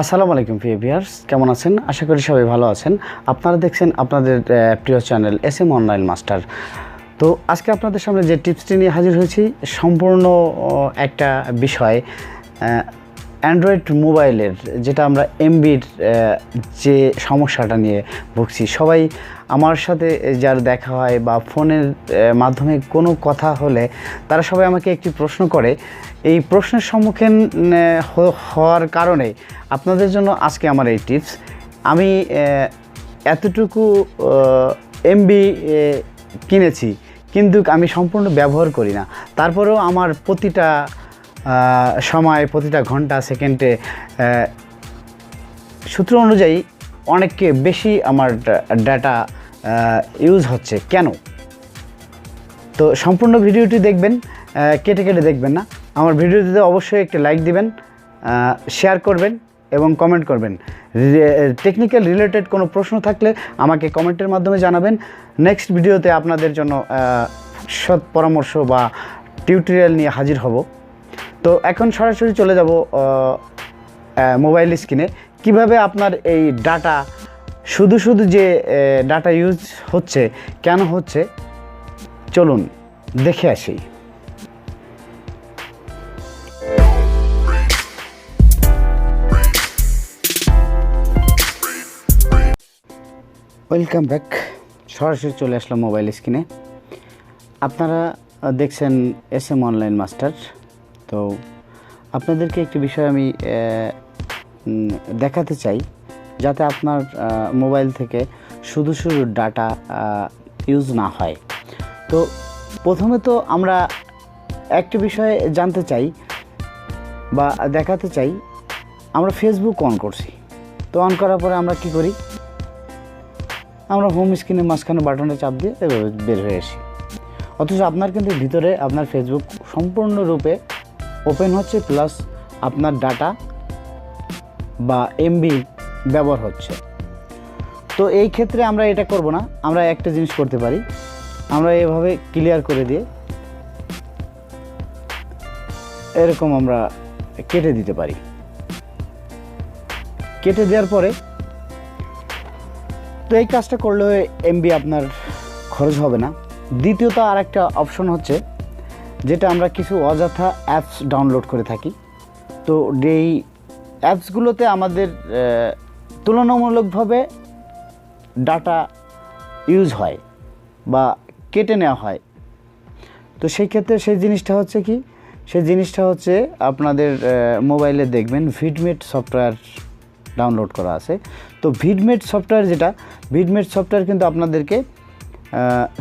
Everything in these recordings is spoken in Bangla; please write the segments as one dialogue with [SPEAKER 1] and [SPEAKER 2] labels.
[SPEAKER 1] আসসালামু আলাইকুম প্রিয় ভিউয়ার্স, কেমন আছেন? আশা করি সবাই ভালো আছেন। আপনারা দেখছেন আপনাদের প্রিয় channel S M online master. তো আজকে আপনাদের সামনে যে টিপসটি নিয়ে হাজির হয়েছি, সম্পূর্ণ একটা বিষয় অ্যান্ড্রয়েড মোবাইলের, যেটা আমরা এমবির যে সমস্যাটা নিয়ে ভুগছি। সবাই আমার সাথে যার দেখা হয় বা ফোনের মাধ্যমে কোনো কথা হলে তারা সবাই আমাকে একটি প্রশ্ন করে। এই প্রশ্নের সম্মুখীন হওয়ার কারণে আপনাদের জন্য আজকে আমার এই টিপস। আমি এতটুকু এমবি কিনেছি কিন্তু আমি সম্পূর্ণ ব্যবহার করি না। তারপরেও আমার প্রতিটা সময়, প্রতিটা ঘণ্টা, সেকেন্ডে সূত্র অনুযায়ী অনেককে বেশি আমার ডাটা ইউজ হচ্ছে। কেন? তো সম্পূর্ণ ভিডিওটি দেখবেন কেটে কেটে দেখবেন না। আমার ভিডিওটিতে অবশ্যই একটি লাইক দিবেন শেয়ার করবেন এবং কমেন্ট করবেন। টেকনিক্যাল রিলেটেড কোনো প্রশ্ন থাকলে আমাকে কমেন্টের মাধ্যমে জানাবেন। নেক্সট ভিডিওতে আপনাদের জন্য সৎ পরামর্শ বা টিউটোরিয়াল নিয়ে হাজির হব। তো এখন সরাসরি চলে যাব মোবাইল স্ক্রিনে কীভাবে আপনার এই ডাটা শুধু শুধু যে ডাটা ইউজ হচ্ছে, কেন হচ্ছে? চলুন, দেখে আসি। ওয়েলকাম ব্যাক সরাসরি চলে আসলাম মোবাইল স্ক্রিনে আপনারা দেখছেন এস এম অনলাইন মাস্টার তো, আপনাদেরকে একটি বিষয় আমি দেখাতে চাই। যাতে আপনার মোবাইল থেকে শুধু শুধু ডাটা ইউজ না হয়। তো প্রথমে তো আমরা একটি বিষয়ে জানতে চাই বা দেখাতে চাই, আমরা ফেসবুক অন করছি। তো অন করার পরে আমরা কি করি? আমরা হোম স্ক্রিনের মাঝখানে বাটনে চাপ দিয়ে এভাবে বের হয়ে আসি। অথচ আপনার কিন্তু ভিতরে আপনার ফেসবুক সম্পূর্ণরূপে ওপেন হচ্ছে প্লাস আপনার ডাটা বা এমবি ব্যবহার হচ্ছে। তো এই ক্ষেত্রে আমরা এটা করব না, আমরা একটা জিনিস করতে পারি। আমরা এভাবে ক্লিয়ার করে দিয়ে এরকম আমরা কেটে দিতে পারি। কেটে দেওয়ার পরে তো এই কাজটা করলে এমবি আপনার খরচ হবে না। দ্বিতীয়ত আর একটা অপশন হচ্ছে, যেটা আমরা কিছু অযথা অ্যাপস ডাউনলোড করে থাকি। তো এই অ্যাপসগুলোতে আমাদের তুলনামূলকভাবে ডাটা ইউজ হয় বা কেটে নেওয়া হয়। তো সেই ক্ষেত্রে সেই জিনিসটা হচ্ছে কি, সেই জিনিসটা হচ্ছে আপনাদের মোবাইলে দেখবেন ভিডমেট সফটওয়্যার ডাউনলোড করা আছে। তো ভিডমেট সফটওয়্যার যেটা, ভিডমেট সফটওয়্যার কিন্তু আপনাদেরকে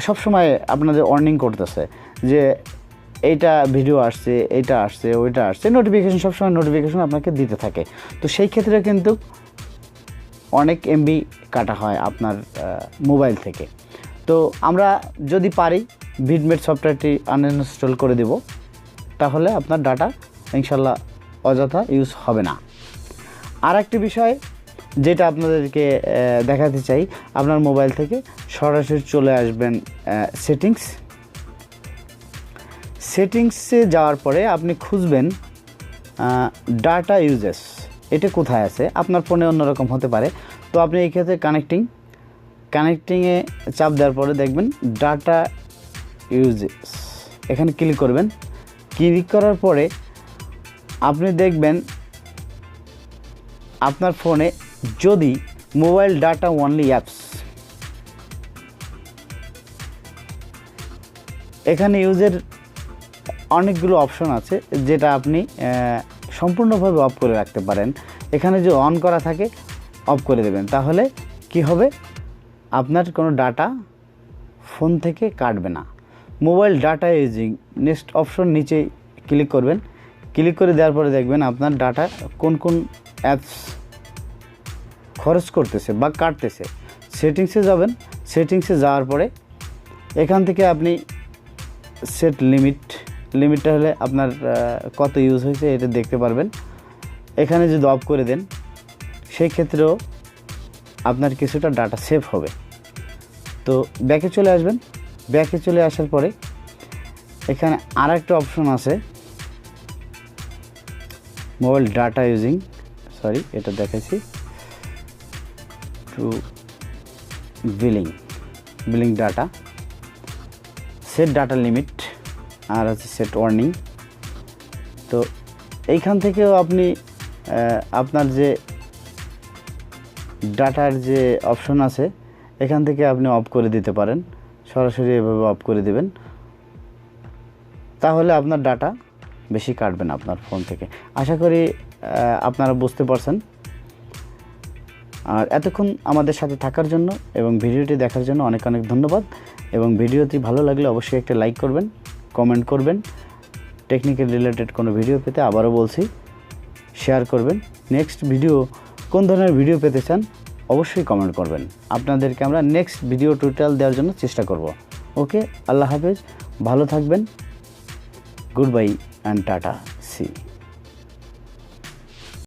[SPEAKER 1] সবসময় আপনাদের অর্নিং করতেছে যে এইটা ভিডিও আসছে, এইটা আসছে, ওইটা আসছে। নোটিফিকেশন সবসময় নোটিফিকেশন আপনাকে দিতে থাকে। তো সেই ক্ষেত্রে কিন্তু অনেক এমবি কাটা হয় আপনার মোবাইল থেকে। তো আমরা যদি পারি ভিডমেট সফটওয়্যারটি আনইনস্টল করে দেব, তাহলে আপনার ডাটা ইনশাল্লাহ অযথা ইউজ হবে না। আর একটি বিষয় যেটা আপনাদেরকে দেখাতে চাই, আপনার মোবাইল থেকে সরাসরি চলে আসবেন সেটিংস সেটিংসে যাওয়ার পরে আপনি খুঁজবেন ডাটা ইউজেস এটা কোথায় আছে? আপনার ফোনে অন্যরকম হতে পারে। তো আপনি এই ক্ষেত্রে কানেক্টিং কানেক্টিংয়ে চাপ দেওয়ার পরে দেখবেন ডাটা ইউজেস এখানে ক্লিক করবেন। ক্লিক করার পরে আপনি দেখবেন আপনার ফোনে যদি মোবাইল ডাটা অনলি অ্যাপস এখানে ইউজের অনেকগুলো অপশন আছে যেটা আপনি সম্পূর্ণভাবে অফ করে রাখতে পারেন। এখানে যে অন করা থাকে অফ করে দেবেন। তাহলে কি হবে? আপনার কোনো ডাটা ফোন থেকে কাটবে না। Mobile data using next option নিচে ক্লিক করবেন। ক্লিক করে দেওয়ার পরে দেখবেন আপনার ডাটা কোন কোন অ্যাপস খরচ করতেছে বা কাটতেছে। সেটিংসে যাবেন। সেটিংসে যাওয়ার পরে এখান থেকে আপনি সেট লিমিট লিমিটটা হলে আপনার কত ইউজ হয়েছে এটা দেখতে পারবেন। এখানে যদি অফ করে দেন সেই ক্ষেত্রেও আপনার কিছুটা ডাটা সেভ হবে। তো ব্যাকে চলে আসবেন। ব্যাকে চলে আসার পরে এখানে আর একটা অপশন আছে মোবাইল ডাটা ইউজিং সরি এটা দেখাইছি। To billing billing data set data limit আর আছে সেট ওয়ার্নিং তো এইখান থেকেও আপনি আপনার যে ডাটার যে অপশন আছে, এখান থেকে আপনি অফ করে দিতে পারেন। সরাসরি এভাবে অফ করে দিবেন। তাহলে আপনার ডাটা বেশি কাটবে না আপনার ফোন থেকে। আশা করি আপনারা বুঝতে পারছেন। আর এতক্ষণ আমাদের সাথে থাকার জন্য এবং ভিডিওটি দেখার জন্য অনেক অনেক ধন্যবাদ। এবং ভিডিওটি ভালো লাগলে অবশ্যই একটা লাইক করবেন। কমেন্ট করবেন। টেকনিক্যাল রিলেটেড কোনো ভিডিও পেতে আবারও বলছি শেয়ার করবেন। নেক্সট ভিডিও কোন ধরনের ভিডিও পেতে চান, অবশ্যই কমেন্ট করবেন। আপনাদেরকে আমরা নেক্সট ভিডিও টিউটোরিয়াল দেওয়ার জন্য চেষ্টা করব। ওকে আল্লাহ হাফেজ, ভালো থাকবেন। Good bye and tata see